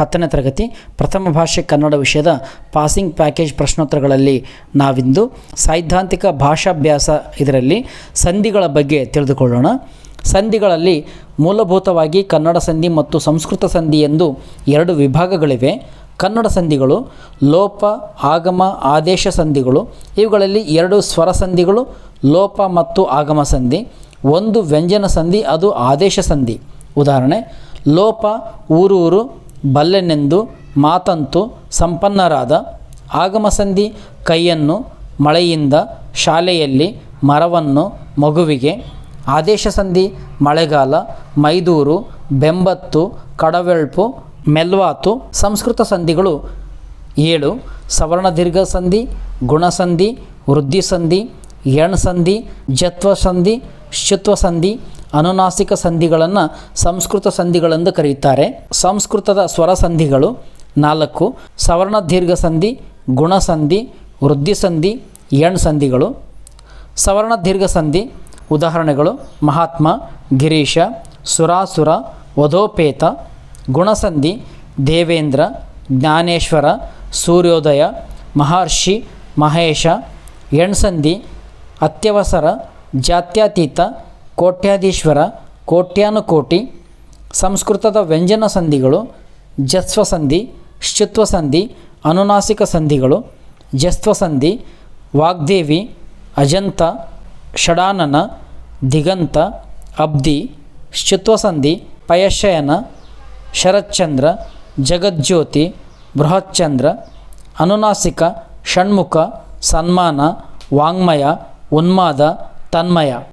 ಹತ್ತನೇ ತರಗತಿ ಪ್ರಥಮ ಭಾಷೆ ಕನ್ನಡ ವಿಷಯದ ಪಾಸಿಂಗ್ ಪ್ಯಾಕೇಜ್ ಪ್ರಶ್ನೋತ್ತರಗಳಲ್ಲಿ ನಾವಿಂದು ಸೈದ್ಧಾಂತಿಕ ಭಾಷಾಭ್ಯಾಸ ಇದರಲ್ಲಿ ಸಂಧಿಗಳ ಬಗ್ಗೆ ತಿಳಿದುಕೊಳ್ಳೋಣ. ಸಂಧಿಗಳಲ್ಲಿ ಮೂಲಭೂತವಾಗಿ ಕನ್ನಡ ಸಂಧಿ ಮತ್ತು ಸಂಸ್ಕೃತ ಸಂಧಿ ಎಂದು ಎರಡು ವಿಭಾಗಗಳಿವೆ. ಕನ್ನಡ ಸಂಧಿಗಳು, ಲೋಪ, ಆಗಮ, ಆದೇಶ ಸಂಧಿಗಳು, ಇವುಗಳಲ್ಲಿ ಎರಡು ಸ್ವರ ಸಂಧಿಗಳು, ಲೋಪ ಮತ್ತು ಆಗಮ ಸಂಧಿ. ಒಂದು ವ್ಯಂಜನ ಸಂಧಿ, ಅದು ಆದೇಶ ಸಂಧಿ. ಉದಾಹರಣೆ, ಲೋಪ, ಊರೂರು ಬಲ್ಲೆನೆಂದು ಮಾತಂತು ಸಂಪನ್ನರಾದ ಆಗಮಸಂಧಿ ಕೈಯನ್ನು ಮಳೆಯಿಂದ ಶಾಲೆಯಲ್ಲಿ ಮರವನ್ನು ಮಗುವಿಗೆ ಆದೇಶ ಸಂಧಿ ಮಳೆಗಾಲ, ಮೈದೂರು, ಬೆಂಬತ್ತು, ಕಡವೆಳ್ಪು, ಮೆಲ್ವಾತು, ಸಂಸ್ಕೃತ ಸಂಧಿಗಳು. ಏಳು ಸವರ್ಣ ದೀರ್ಘ ಸಂಧಿ, ಗುಣಸಂಧಿ ವೃದ್ಧಿ ಸಂಧಿ ಎಣ್ ಸಂಧಿ ಅನುನಾಸಿಕ ಸಂಧಿಗಳನ್ನು ಸಂಸ್ಕೃತ ಸಂಧಿಗಳೆಂದು ಕರೆಯುತ್ತಾರೆ. ಸಂಸ್ಕೃತದ ಸ್ವರ ಸಂಧಿಗಳು ನಾಲ್ಕು. ಸವರ್ಣ ದೀರ್ಘ ಸಂಧಿ ಗುಣಸಂಧಿ ವೃದ್ಧಿ ಸಂಧಿ, ಎಣ್ ಸಂಧಿಗಳು. ಸವರ್ಣ ದೀರ್ಘ ಸಂಧಿ ಉದಾಹರಣೆಗಳು ಮಹಾತ್ಮ, ಗಿರೀಶ, ಸುರಾಸುರ, ವಧೋಪೇತ. ಗುಣಸಂಧಿ ದೇವೇಂದ್ರ, ಜ್ಞಾನೇಶ್ವರ, ಸೂರ್ಯೋದಯ, ಮಹರ್ಷಿ, ಮಹೇಶ. ಎಣ್ಸಂಧಿ ಅತ್ಯವಸರ, ಜಾತ್ಯತೀತ ಕೋಟ್ಯಾಧೀಶ್ವರ, ಕೋಟ್ಯಾನುಕೋಟಿ, ಸಂಸ್ಕೃತದ ವ್ಯಂಜನ ಸಂಧಿಗಳು, ಜಸ್ವ ಸಂಧಿ ಸಂಧಿ, ಅನುನಾಸಿಕ ಸಂಧಿಗಳು, ಜಸ್ವ ಸಂಧಿ, ವಾಗ್ದೇವಿ, ಅಜಂತ, ಷಡಾನನ, ದಿಗಂತ, ಅಬ್ದಿ ಶುತ್ವಸಂಧಿ ಪಯಶಯನ, ಶರತ್ಚಂದ್ರ, ಜಗಜ್ಯೋತಿ, ಬೃಹಚ್ಚಂದ್ರ, ಅನುನಾಸಿಕ, ಷಣ್ಮುಖ, ಸನ್ಮಾನ, ವಾಂಗ್ಮಯ, ಉನ್ಮಾದ, ತನ್ಮಯ.